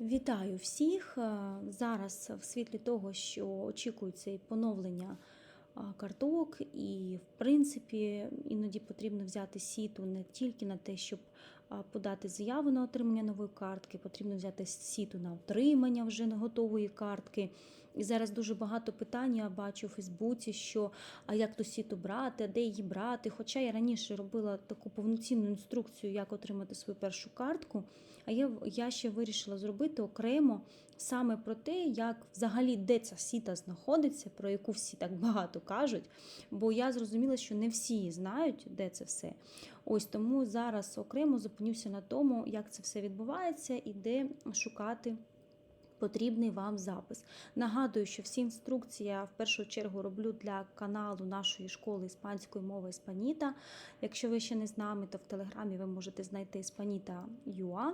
Вітаю всіх! Е, Зараз в світлі того, що очікується і поновлення карток, і в принципі іноді потрібно взяти сіту не тільки на те, щоб подати заяву на отримання нової картки, потрібно взяти сіту на отримання вже готової картки. І зараз дуже багато питань я бачу у Фейсбуці, що а як ту сіту брати, а де її брати. Хоча я раніше робила таку повноцінну інструкцію, як отримати свою першу картку. А я, я ще вирішила зробити окремо саме про те, як взагалі де ця сіта знаходиться, про яку всі так багато кажуть. Бо я зрозуміла, що не всі знають, де це все. Ось тому зараз окремо зупинюся на тому, як це все відбувається і де шукати. Потрібний вам запис. Нагадую, що всі інструкції я в першу чергу роблю для каналу нашої школи іспанської мови Іспаніта. Якщо ви ще не з нами, то в телеграмі ви можете знайти Іспаніта.ua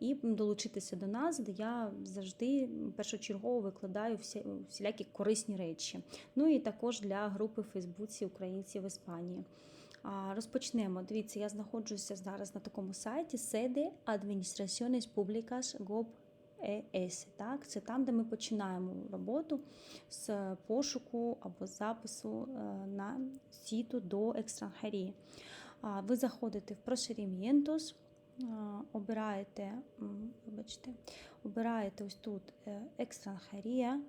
і долучитися до нас, де я завжди першочергово викладаю всі, всілякі корисні речі. Ну і також для групи в Фейсбуці Українці в Іспанії. Розпочнемо. Дивіться, я знаходжуся зараз на такому сайті sede Administraciones Públicas Gov ЕС. Так? Це там, де ми починаємо роботу з пошуку або запису е, на сіту до екстранхерії. А, Ви заходите в а, обираєте, вибачте, обираєте ось тут е, екстранхерія.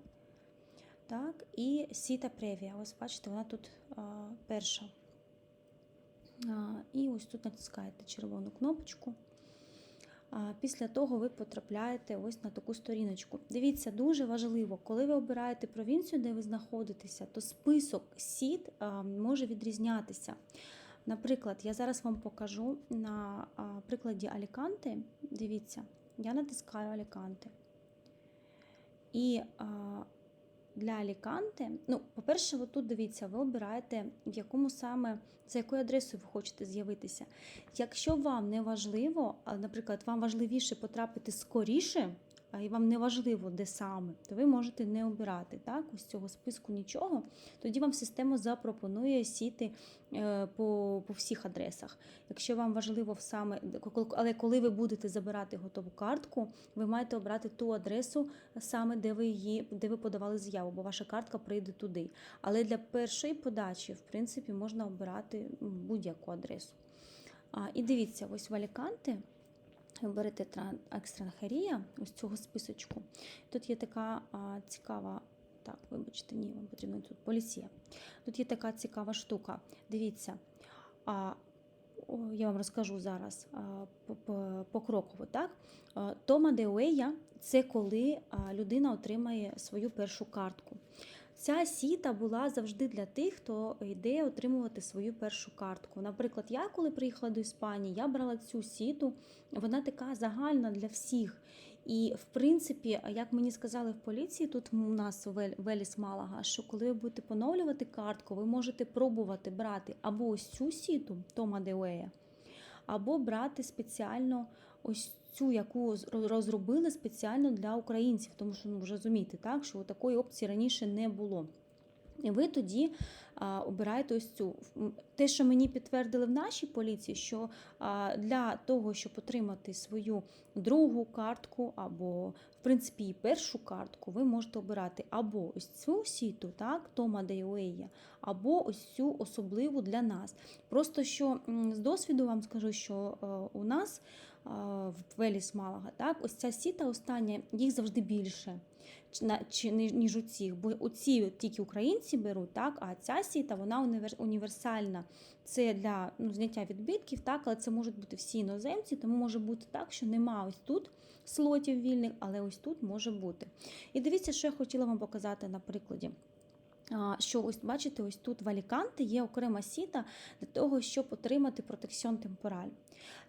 Так, і сіта превія. Ось бачите, вона тут а, перша. А, і ось тут натискаєте червону кнопочку. А Після того ви потрапляєте ось на таку сторіночку. Дивіться, дуже важливо, коли ви обираєте провінцію, де ви знаходитеся, то список сіт а, може відрізнятися. Наприклад, я зараз вам покажу на прикладі Аліканти. Дивіться, я натискаю Аліканти. І для Аліканти, ну, по-перше, тут дивіться, ви обираєте, в якому саме, за якою адресою ви хочете з'явитися. Якщо вам не важливо, наприклад, вам важливіше потрапити скоріше, і вам не важливо, де саме, то ви можете не обирати так, ось цього списку нічого. Тоді вам система запропонує сіти е, по, по всіх адресах. Якщо вам важливо саме, але коли ви будете забирати готову картку, ви маєте обрати ту адресу саме, де ви її, де ви подавали заяву, бо ваша картка прийде туди. Але для першої подачі, в принципі, можна обирати будь-яку адресу. А, І дивіться, ось в Аліканти ви берете тран- екстранхерія, ось цього списочку. Тут є така а, цікава. Так, вибачте, ні, вам потрібно тут поліція. Тут є така цікава штука. Дивіться, а, я вам розкажу зараз по- по- покроково. Так? Тома де Уея – це коли людина отримає свою першу картку. Ця сіта була завжди для тих, хто йде отримувати свою першу картку. Наприклад, я коли приїхала до Іспанії, я брала цю сіту, вона така загальна для всіх. І в принципі, як мені сказали в поліції, тут у нас Веліс Малага, що коли ви будете поновлювати картку, ви можете пробувати брати або ось цю сіту Тома Деуея, або брати спеціально ось цю, яку розробили спеціально для українців, тому що ну розумієте, так що такої опції раніше не було. Ви тоді а, обираєте ось цю. Те, що мені підтвердили в нашій поліції, що а, для того, щоб отримати свою другу картку, або, в принципі, першу картку, ви можете обирати або ось цю сіту, так, Тома Дейуея, або ось цю особливу для нас. Просто що з досвіду вам скажу, що е, у нас в Веліс Малага, так, ось ця сіта остання, їх завжди більше ніж у цих. Бо оці тільки українці беруть, так, а ця сіта вона універ- універсальна. Це для ну, зняття відбитків, так, але це можуть бути всі іноземці, тому може бути так, що нема ось тут слотів вільних, але ось тут може бути. І дивіться, що я хотіла вам показати на прикладі. Що ось бачите, ось тут в Аліканте є окрема сіта для того, щоб отримати протекціон темпораль.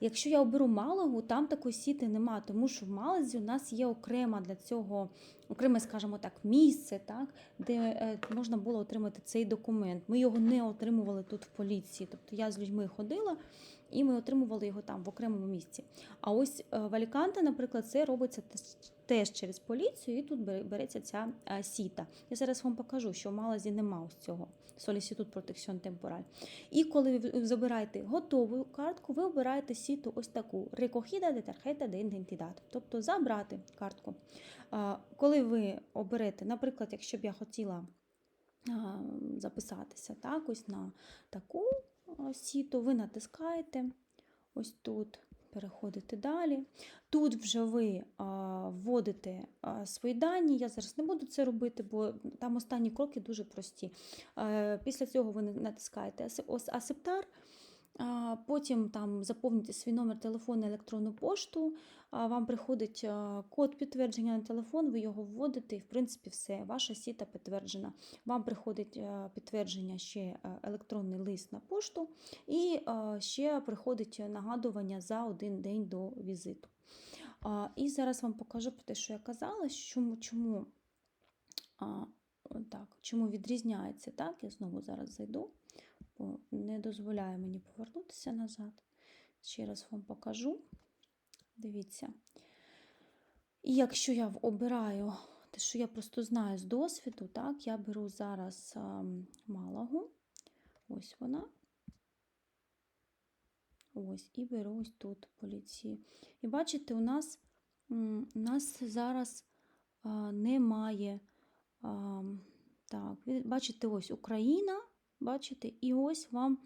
Якщо я оберу Малагу, там такої сіти нема, тому що в Малазі у нас є окрема для цього, окреме, скажімо так, місце, так, де е, можна було отримати цей документ. Ми його не отримували тут в поліції. Тобто я з людьми ходила і ми отримували його там в окремому місці. А ось е, в Аліканте, наприклад, це робиться теж- через поліцію, і тут береться ця е, сіта. Я зараз вам покажу, що в Малазі нема ось цього Solicitud Protection Temporal. І коли ви забираєте готову картку, ви обираєте сіту ось таку de tarjeta de identidad, тобто забрати картку. Коли ви оберете, наприклад, якщо б я хотіла записатися так, ось на таку сіту, ви натискаєте ось тут. Переходите далі. Тут вже ви вводите свої дані. Я зараз не буду це робити, бо там останні кроки дуже прості. Е, Після цього ви натискаєте «Асе- ос- Асептар, потім там заповните свій номер телефону, електронну пошту. Вам приходить код підтвердження на телефон, ви його вводите, і в принципі все, ваша сіта підтверджена. Вам приходить е, підтвердження ще е, електронний лист на пошту, і е, ще приходить нагадування за один день до візиту. І зараз вам покажу про те, що я казала, чому, чому, чому відрізняється. Так, я знову зараз зайду, не дозволяє мені повернутися назад. Ще раз вам покажу. Дивіться. І якщо я обираю те, що я просто знаю з досвіду, так, я беру зараз ам, Малагу. Ось вона. Ось, і беру ось тут поліції. І бачите, у нас, у нас зараз а, немає. А, так, бачите, ось Україна, бачите, і ось вам,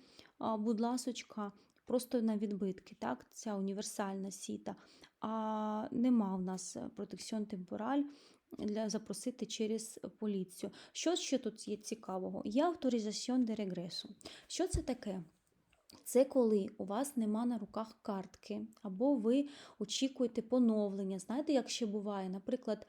будь ласочка, просто на відбитки, так, ця універсальна сіта. А нема в нас протекціон темпораль для запросити через поліцію. Що ще тут є цікавого? Є авторизаціон де регресу. Що це таке? Це коли у вас нема на руках картки, або ви очікуєте поновлення. Знаєте, як ще буває? Наприклад,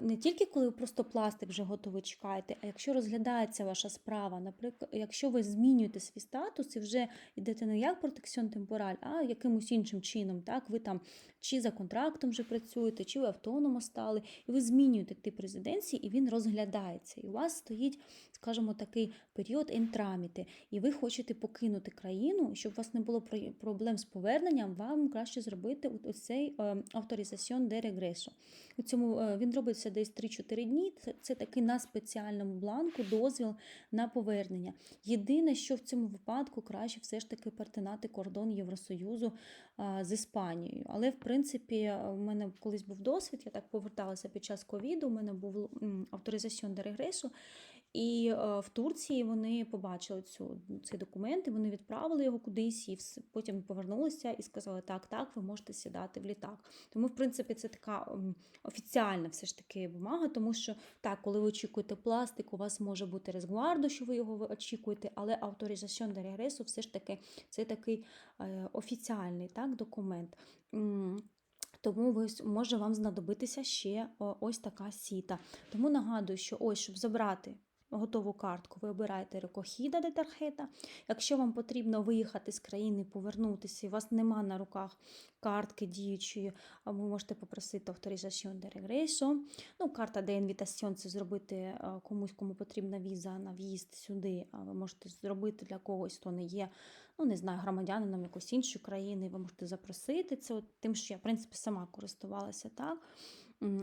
не тільки коли просто пластик вже готовий чекаєте, а якщо розглядається ваша справа, наприклад, якщо ви змінюєте свій статус і вже йдете не як протекціон темпораль, а якимось іншим чином, так, ви там чи за контрактом вже працюєте, чи ви автономо стали, і ви змінюєте тип резиденції, і він розглядається. І у вас стоїть, скажімо, такий період інтраміти, і ви хочете покинути країну, щоб у вас не було проблем з поверненням, вам краще зробити от- ось е, авторизаціон де регресу. У цьому е, він робиться десь 3-4 дні. Це, це такий на спеціальному бланку дозвіл на повернення. Єдине, що в цьому випадку краще все ж таки перетинати кордон Євросоюзу а, з Іспанією. Але в принципі, в мене колись був досвід, я так поверталася під час ковіду. У мене був авторизаціон до регресу. І е, в Турції вони побачили цю, цей документ, і вони відправили його кудись, і потім повернулися і сказали, так, так, ви можете сідати в літак. Тому, в принципі, це така офіціальна все ж таки бумага, тому що так, коли ви очікуєте пластик, у вас може бути резгуардо, що ви його очікуєте, але авторизаціон до регресу все ж таки це такий е, офіціальний так, документ. Тому ви може вам знадобитися ще ось така сіта. Тому нагадую, що ось, щоб забрати готову картку, ви обираєте рекохіда де тархета. Якщо вам потрібно виїхати з країни, повернутися, і у вас нема на руках картки діючої, ви можете попросити авторизаціон де регресо. Ну, карта де інвітаціон це зробити е, комусь, кому потрібна віза на в'їзд сюди. А ви можете зробити для когось, хто не є, ну не знаю, громадянином якоїсь іншої країни. Ви можете запросити це, от, тим, що я в принципі сама користувалася так.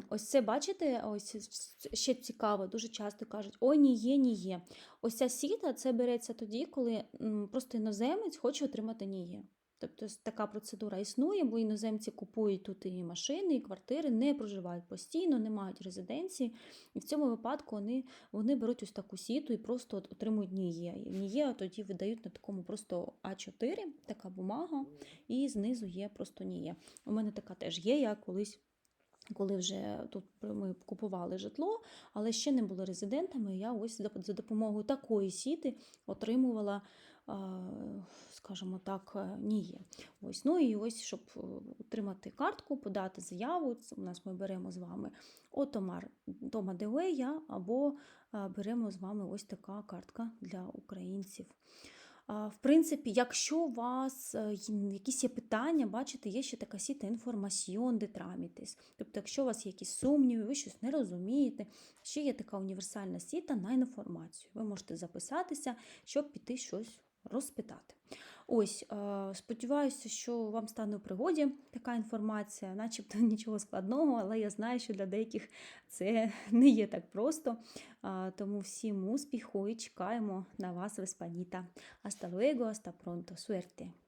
Ось це бачите, ось ще цікаво, дуже часто кажуть: ой, ні є, ні є. Ось ця сіта це береться тоді, коли просто іноземець хоче отримати ніє. Тобто така процедура існує, бо іноземці купують тут і машини, і квартири, не проживають постійно, не мають резиденції. І в цьому випадку вони, вони беруть ось таку сіту і просто от отримують ніє. Ніє тоді видають на такому просто А4, така бумага, і знизу є просто ніє. У мене така теж є, я колись. Коли вже тут ми купували житло, але ще не були резидентами, я ось за допомогою такої сіти отримувала, скажімо так, е, ніє. Ось, ну і ось, щоб е, отримати картку, подати заяву, це у нас ми беремо з вами Отомар Тома Деуея або беремо з вами ось така картка для українців. В принципі, якщо у вас е, якісь є питання, бачите, є ще така сіта інформаціон де трамітис. Тобто, якщо у вас є якісь сумніви, ви щось не розумієте, ще є така універсальна сіта на інформацію. Ви можете записатися, щоб піти щось розпитати. Ось, е, сподіваюся, що вам стане у пригоді така інформація, начебто нічого складного, але я знаю, що для деяких це не є так просто. Тому всім успіху і чекаємо на вас в Еспаніта. Hasta luego, hasta pronto, suerte!